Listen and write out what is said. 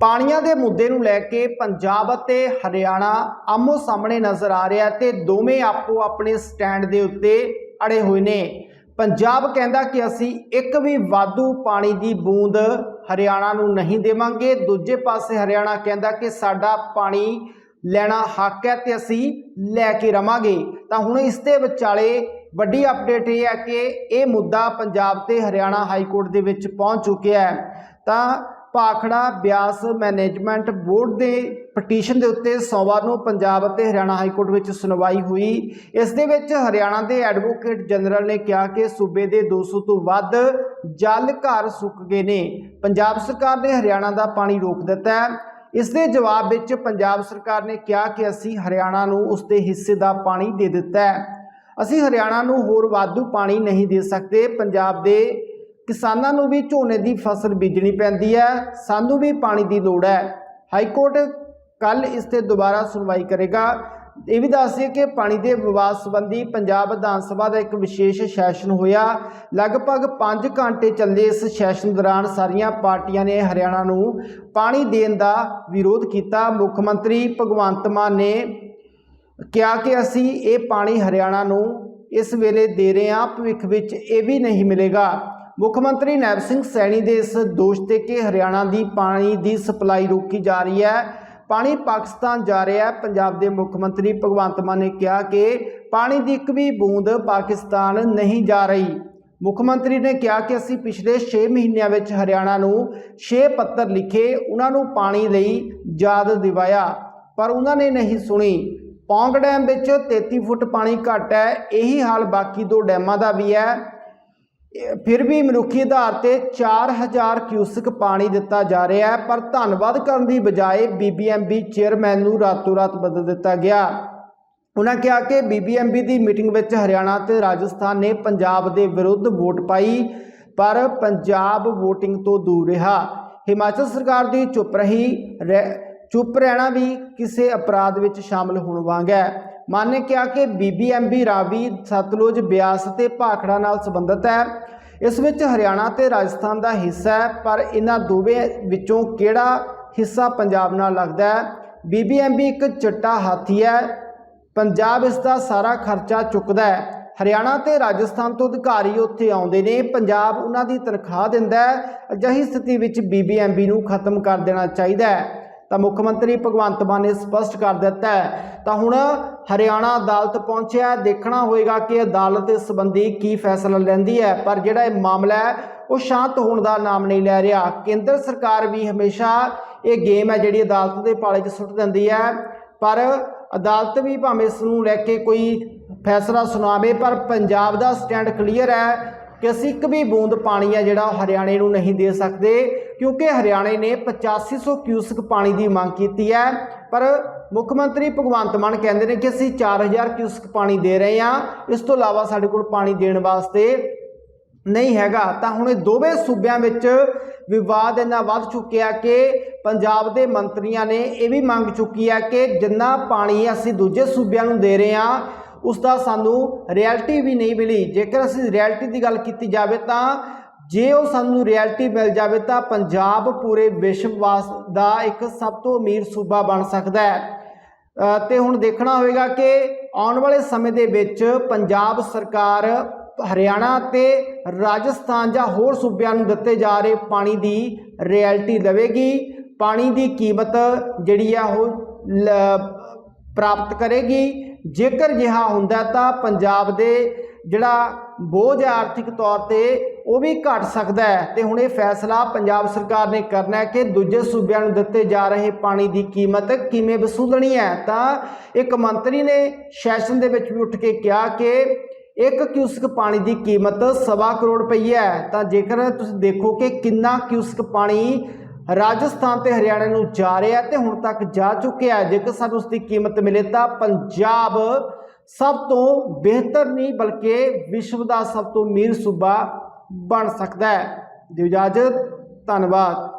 ਪਾਣੀਆਂ ਦੇ ਮੁੱਦੇ ਨੂੰ ਲੈ ਕੇ ਪੰਜਾਬ ਅਤੇ ਹਰਿਆਣਾ ਆਮੋ ਸਾਹਮਣੇ ਨਜ਼ਰ ਆ ਰਿਹਾ ਤੇ ਦੋਵੇਂ ਆਪੋ ਆਪਣੇ ਸਟੈਂਡ ਦੇ ਉੱਤੇ ਅੜੇ ਹੋਏ ਨੇ। ਪੰਜਾਬ ਕਹਿੰਦਾ ਕਿ ਅਸੀਂ ਇੱਕ ਵੀ ਵਾਧੂ ਪਾਣੀ ਦੀ ਬੂੰਦ ਹਰਿਆਣਾ ਨੂੰ ਨਹੀਂ ਦੇਵਾਂਗੇ। ਦੂਜੇ ਪਾਸੇ ਹਰਿਆਣਾ ਕਹਿੰਦਾ ਕਿ ਸਾਡਾ ਪਾਣੀ ਲੈਣਾ ਹੱਕ ਹੈ ਤੇ ਅਸੀਂ ਲੈ ਕੇ ਰਵਾਂਗੇ। ਤਾਂ ਹੁਣ ਇਸ ਦੇ ਵਿਚਾਲੇ ਵੱਡੀ ਅਪਡੇਟ ਇਹ ਹੈ ਕਿ ਇਹ ਮੁੱਦਾ ਪੰਜਾਬ ਤੇ ਹਰਿਆਣਾ ਹਾਈ ਕੋਰਟ ਦੇ ਵਿੱਚ ਪਹੁੰਚ ਚੁੱਕਿਆ ਹੈ। ਤਾਂ ਭਾਖੜਾ ਬਿਆਸ ਮੈਨੇਜਮੈਂਟ ਬੋਰਡ ਦੇ ਪਟੀਸ਼ਨ ਦੇ ਉੱਤੇ ਸੋਮਵਾਰ ਨੂੰ ਪੰਜਾਬ ਅਤੇ ਹਰਿਆਣਾ ਹਾਈ ਕੋਰਟ ਵਿੱਚ ਸੁਣਵਾਈ ਹੋਈ। ਇਸ ਦੇ ਵਿੱਚ ਹਰਿਆਣਾ ਦੇ ਐਡਵੋਕੇਟ ਜਨਰਲ ਨੇ ਕਿਹਾ ਕਿ ਸੂਬੇ ਦੇ 200 ਤੋਂ ਵੱਧ ਜਲ ਘਰ ਸੁੱਕ ਗਏ ਨੇ। ਪੰਜਾਬ ਸਰਕਾਰ ਨੇ ਹਰਿਆਣਾ ਦਾ ਪਾਣੀ ਰੋਕ ਦਿੱਤਾ ਹੈ। ਇਸ ਦੇ ਜਵਾਬ ਵਿੱਚ ਪੰਜਾਬ ਸਰਕਾਰ ਨੇ ਕਿਹਾ ਕਿ ਅਸੀਂ ਹਰਿਆਣਾ ਨੂੰ ਉਸ ਦੇ ਹਿੱਸੇ ਦਾ ਪਾਣੀ ਦੇ ਦਿੱਤਾ ਹੈ। ਅਸੀਂ ਹਰਿਆਣਾ ਨੂੰ ਹੋਰ ਵਾਧੂ ਪਾਣੀ ਨਹੀਂ ਦੇ ਸਕਦੇ। ਪੰਜਾਬ ਦੇ ਕਿਸਾਨਾਂ ਨੂੰ ਵੀ ਝੋਨੇ ਦੀ ਫਸਲ ਬੀਜਣੀ ਪੈਂਦੀ ਹੈ। ਸਾਨੂੰ ਵੀ ਪਾਣੀ ਦੀ ਲੋੜ ਹੈ। ਹਾਈ ਕੋਰਟ ਕੱਲ ਇਸ ਤੇ ਦੁਬਾਰਾ ਸੁਣਵਾਈ ਕਰੇਗਾ। ਇਹ ਵੀ ਦੱਸਿਏ ਕਿ ਪਾਣੀ ਦੇ ਵਿਵਾਦ ਸੰਬੰਧੀ ਪੰਜਾਬ ਵਿਧਾਨ ਸਭਾ ਦਾ ਇੱਕ ਵਿਸ਼ੇਸ਼ ਸੈਸ਼ਨ ਹੋਇਆ। ਲਗਭਗ 5 ਘੰਟੇ ਚੱਲੇ ਇਸ ਸੈਸ਼ਨ ਦੌਰਾਨ ਸਾਰੀਆਂ ਪਾਰਟੀਆਂ ਨੇ ਹਰਿਆਣਾ ਨੂੰ ਪਾਣੀ ਦੇਣ ਦਾ ਵਿਰੋਧ ਕੀਤਾ। ਮੁੱਖ ਮੰਤਰੀ ਭਗਵੰਤ ਮਾਨ ਨੇ ਕਿਹਾ ਕਿ ਅਸੀਂ ਇਹ ਪਾਣੀ ਹਰਿਆਣਾ ਨੂੰ ਇਸ ਵੇਲੇ ਦੇ ਰਹੇ ਹਾਂ। ਭਵਿੱਖ ਵਿੱਚ ਇਹ ਵੀ ਨਹੀਂ ਮਿਲੇਗਾ। ਮੁੱਖ ਮੰਤਰੀ ਨੈਬ ਸਿੰਘ ਸੈਣੀ ਦੇ ਇਸ ਦੋਸ਼ ਤੇ ਕਿ ਹਰਿਆਣਾ ਦੀ ਪਾਣੀ ਦੀ ਸਪਲਾਈ ਰੋਕੀ ਜਾ ਰਹੀ ਹੈ। ਪਾਣੀ ਪਾਕਿਸਤਾਨ ਜਾ ਰਿਹਾ ਹੈ। ਪੰਜਾਬ ਦੇ ਮੁੱਖ ਮੰਤਰੀ ਭਗਵੰਤ ਮਾਨ ਨੇ ਕਿਹਾ ਕਿ ਪਾਣੀ ਦੀ ਇੱਕ ਵੀ ਬੂੰਦ ਪਾਕਿਸਤਾਨ ਨਹੀਂ ਜਾ ਰਹੀ। ਮੁੱਖ ਮੰਤਰੀ ਨੇ ਕਿਹਾ ਕਿ ਅਸੀਂ ਪਿਛਲੇ 6 ਮਹੀਨਿਆਂ ਵਿੱਚ ਹਰਿਆਣਾ ਨੂੰ 6 ਪੱਤਰ ਲਿਖੇ, ਉਹਨਾਂ ਨੂੰ ਪਾਣੀ ਲਈ ਯਾਦ ਦਿਵਾਇਆ, ਪਰ ਉਹਨਾਂ ਨੇ ਨਹੀਂ ਸੁਣੀ। ਪੌਂਗ ਡੈਮ ਵਿੱਚ 33 ਫੁੱਟ ਪਾਣੀ ਘੱਟ ਹੈ। ਇਹੀ ਹਾਲ ਬਾਕੀ ਦੋ ਡੈਮਾਂ ਦਾ ਵੀ ਹੈ। ਫਿਰ ਵੀ ਮਨੁੱਖੀ ਆਧਾਰ ਤੇ 4000 ਕਿਊਸਕ ਪਾਣੀ ਦਿੱਤਾ ਜਾ ਰਿਹਾ ਹੈ, ਪਰ ਧੰਨਵਾਦ ਕਰਨ ਦੀ ਬਜਾਏ ਬੀਬੀਐਮਬੀ ਚੇਅਰਮੈਨ ਨੂੰ ਰਾਤੋਂ ਰਾਤ ਬਦਲ ਦਿੱਤਾ ਗਿਆ। ਉਹਨਾਂ ਕਿਹਾ ਕਿ ਬੀਬੀਐਮਬੀ ਦੀ ਮੀਟਿੰਗ ਵਿੱਚ ਹਰਿਆਣਾ ਤੇ ਰਾਜਸਥਾਨ ਨੇ ਪੰਜਾਬ ਦੇ ਵਿਰੁੱਧ ਵੋਟ ਪਾਈ, ਪਰ ਪੰਜਾਬ VOTING ਤੋਂ ਦੂਰ ਰਿਹਾ। ਹਿਮਾਚਲ ਸਰਕਾਰ ਦੀ ਚੁੱਪ ਰਹੀ, ਰਹਿ- ਚੁੱਪ ਰਹਿਣਾ ਵੀ ਕਿਸੇ ਅਪਰਾਧ ਵਿੱਚ ਸ਼ਾਮਲ ਹੋਣ ਵਾਂਗ ਹੈ। ਮਾਨ ਨੇ ਕਿਹਾ ਕਿ ਬੀਬੀਐਮਬੀ ਰਾਵੀ ਸਤਲੁਜ ਬਿਆਸ ਤੇ ਭਾਖੜਾ ਨਾਲ ਸੰਬੰਧਿਤ ਹੈ। ਇਸ ਵਿੱਚ ਹਰਿਆਣਾ ਤੇ ਰਾਜਸਥਾਨ ਦਾ ਹਿੱਸਾ ਹੈ, ਪਰ ਇਹਨਾਂ ਦੋਵੇਂ ਵਿੱਚੋਂ ਕਿਹੜਾ ਹਿੱਸਾ ਪੰਜਾਬ ਨਾਲ ਲੱਗਦਾ ਹੈ? ਬੀਬੀਐਮਬੀ ਇੱਕ ਚਿੱਟਾ ਹਾਥੀ ਹੈ। ਪੰਜਾਬ ਇਸ ਦਾ ਸਾਰਾ ਖਰਚਾ ਚੁੱਕਦਾ ਹੈ। ਹਰਿਆਣਾ ਤੇ ਰਾਜਸਥਾਨ ਤੋਂ ਅਧਿਕਾਰੀ ਉੱਥੇ ਆਉਂਦੇ ਨੇ। ਪੰਜਾਬ ਉਹਨਾਂ ਦੀ ਤਨਖਾਹ ਦਿੰਦਾ ਹੈ। ਅਜਿਹੀ ਸਥਿਤੀ ਵਿੱਚ ਬੀਬੀਐਮਬੀ ਨੂੰ ਖਤਮ ਕਰ ਦੇਣਾ ਚਾਹੀਦਾ ਹੈ। ਤਾਂ ਮੁੱਖ ਮੰਤਰੀ ਭਗਵੰਤ ਮਾਨ ਨੇ ਸਪਸ਼ਟ ਕਰ ਦਿੱਤਾ ਹੈ। ਤਾਂ ਹੁਣ ਹਰਿਆਣਾ ਅਦਾਲਤ ਪਹੁੰਚਿਆ। ਦੇਖਣਾ ਹੋਏਗਾ ਕਿ ਅਦਾਲਤ ਇਸ ਸੰਬੰਧੀ ਕੀ ਫੈਸਲਾ ਲੈਂਦੀ ਹੈ। ਪਰ ਜਿਹੜਾ ਇਹ ਮਾਮਲਾ ਹੈ, ਉਹ ਸ਼ਾਂਤ ਹੋਣ ਦਾ ਨਾਮ ਨਹੀਂ ਲੈ ਰਿਹਾ। ਕੇਂਦਰ ਸਰਕਾਰ ਵੀ ਹਮੇਸ਼ਾ ਇਹ ਗੇਮ ਹੈ ਜਿਹੜੀ ਅਦਾਲਤ ਦੇ ਪਾਲੇ 'ਚ ਸੁੱਟ ਦਿੰਦੀ ਹੈ। ਪਰ ਅਦਾਲਤ ਵੀ ਭਾਵੇਂ ਇਸ ਨੂੰ ਲੈ ਕੇ ਕੋਈ ਫੈਸਲਾ ਸੁਣਾਵੇ, ਪਰ ਪੰਜਾਬ ਦਾ ਸਟੈਂਡ ਕਲੀਅਰ ਹੈ ਕਿ ਅਸੀਂ ਇੱਕ ਵੀ ਬੂੰਦ ਪਾਣੀ ਹੈ ਜਿਹੜਾ ਹਰਿਆਣੇ ਨੂੰ ਨਹੀਂ ਦੇ ਸਕਦੇ। ਕਿਉਂਕਿ ਹਰਿਆਣੇ ਨੇ 8500 ਕਿਊਸਕ ਪਾਣੀ ਦੀ ਮੰਗ ਕੀਤੀ ਹੈ। ਪਰ ਮੁੱਖ ਮੰਤਰੀ ਭਗਵੰਤ ਮਾਨ ਕਹਿੰਦੇ ਨੇ ਕਿ ਅਸੀਂ 4000 ਕਿਊਸਕ ਪਾਣੀ ਦੇ ਰਹੇ ਹਾਂ। ਇਸ ਤੋਂ ਇਲਾਵਾ ਸਾਡੇ ਕੋਲ ਪਾਣੀ ਦੇਣ ਵਾਸਤੇ ਨਹੀਂ ਹੈਗਾ। ਤਾਂ ਹੁਣ ਇਹ ਦੋਵੇਂ ਸੂਬਿਆਂ ਵਿੱਚ ਵਿਵਾਦ ਇੰਨਾ ਵੱਧ ਚੁੱਕਿਆ ਕਿ ਪੰਜਾਬ ਦੇ ਮੰਤਰੀਆਂ ਨੇ ਇਹ ਵੀ ਮੰਗ ਚੁੱਕੀ ਹੈ ਕਿ ਜਿੰਨਾ ਪਾਣੀ ਅਸੀਂ ਦੂਜੇ ਸੂਬਿਆਂ ਨੂੰ ਦੇ ਰਹੇ ਹਾਂ ਉਸ ਦਾ ਸਾਨੂੰ ਰਿਐਲਿਟੀ ਵੀ ਨਹੀਂ ਮਿਲੀ। ਜੇਕਰ ਅਸੀਂ ਰਿਐਲਿਟੀ ਦੀ ਗੱਲ ਕੀਤੀ ਜਾਵੇ ਤਾਂ ਜੇ ਉਹ ਸਾਨੂੰ ਰਿਐਲਿਟੀ ਮਿਲ ਜਾਵੇ ਤਾਂ ਪੰਜਾਬ ਪੂਰੇ ਵਿਸ਼ਵ ਵਾਸ ਦਾ ਇੱਕ ਸਭ ਤੋਂ ਅਮੀਰ ਸੂਬਾ ਬਣ ਸਕਦਾ ਹੈ। ਤੇ ਹੁਣ ਦੇਖਣਾ ਹੋਵੇਗਾ ਕਿ ਆਉਣ ਵਾਲੇ ਸਮੇਂ ਦੇ ਵਿੱਚ ਪੰਜਾਬ ਸਰਕਾਰ ਹਰਿਆਣਾ ਤੇ ਰਾਜਸਥਾਨ ਜਾਂ ਹੋਰ ਸੂਬਿਆਂ ਨੂੰ ਦਿੱਤੇ ਜਾ ਰਹੇ ਪਾਣੀ ਦੀ ਰਿਐਲਿਟੀ ਲਵੇਗੀ। ਪਾਣੀ ਦੀ ਕੀਮਤ ਜਿਹੜੀ ਆ ਉਹ ਲ- ਪ੍ਰਾਪਤ ਕਰੇਗੀ। ਜੇਕਰ ਜਿਹਾ ਹੁੰਦਾ ਤਾਂ ਪੰਜਾਬ ਦੇ ਜਿਹੜਾ ਬੋਝ ਹੈ ਆਰਥਿਕ ਤੌਰ ਤੇ, ਉਹ ਵੀ ਘਟ ਸਕਦਾ ਹੈ। ਤੇ ਹੁਣ ਇਹ ਫੈਸਲਾ ਪੰਜਾਬ ਸਰਕਾਰ ਨੇ ਕਰਨਾ ਹੈ ਕਿ ਦੂਜੇ ਸੂਬਿਆਂ ਨੂੰ ਦਿੱਤੇ ਜਾ ਰਹੇ ਪਾਣੀ ਦੀ ਕੀਮਤ ਕਿਵੇਂ ਵਸੂਲਣੀ ਹੈ। ਤਾਂ ਇੱਕ ਮੰਤਰੀ ਨੇ ਸੈਸ਼ਨ ਦੇ ਵਿੱਚ ਵੀ ਉੱਠ ਕੇ ਕਿਹਾ ਕਿ ਇੱਕ ਕਿਊਸਕ ਪਾਣੀ ਦੀ ਕੀਮਤ ਸਵਾ ਕਰੋੜ ਰੁਪਈਆ ਹੈ। ਤਾਂ ਜੇਕਰ ਤੁਸੀਂ ਦੇਖੋ ਕਿ ਕਿੰਨਾ ਕਿਊਸਕ ਪਾਣੀ ਰਾਜਸਥਾਨ ਤੇ ਹਰਿਆਣਾ ਨੂੰ ਜਾ ਰਿਹਾ ਤੇ ਹੁਣ ਤੱਕ ਜਾ ਚੁੱਕਿਆ ਜੇਕਰ ਸਾਨੂੰ ਉਸ ਦੀ ਕੀਮਤ ਮਿਲੇ ਤਾਂ ਪੰਜਾਬ ਸਭ ਤੋਂ ਬਿਹਤਰ ਨਹੀਂ ਬਲਕਿ ਵਿਸ਼ਵ ਦਾ ਸਭ ਤੋਂ ਅਮੀਰ ਸੂਬਾ ਬਣ ਸਕਦਾ ਹੈ। ਦਿਓ ਇਜਾਜ਼ਤ, ਧੰਨਵਾਦ।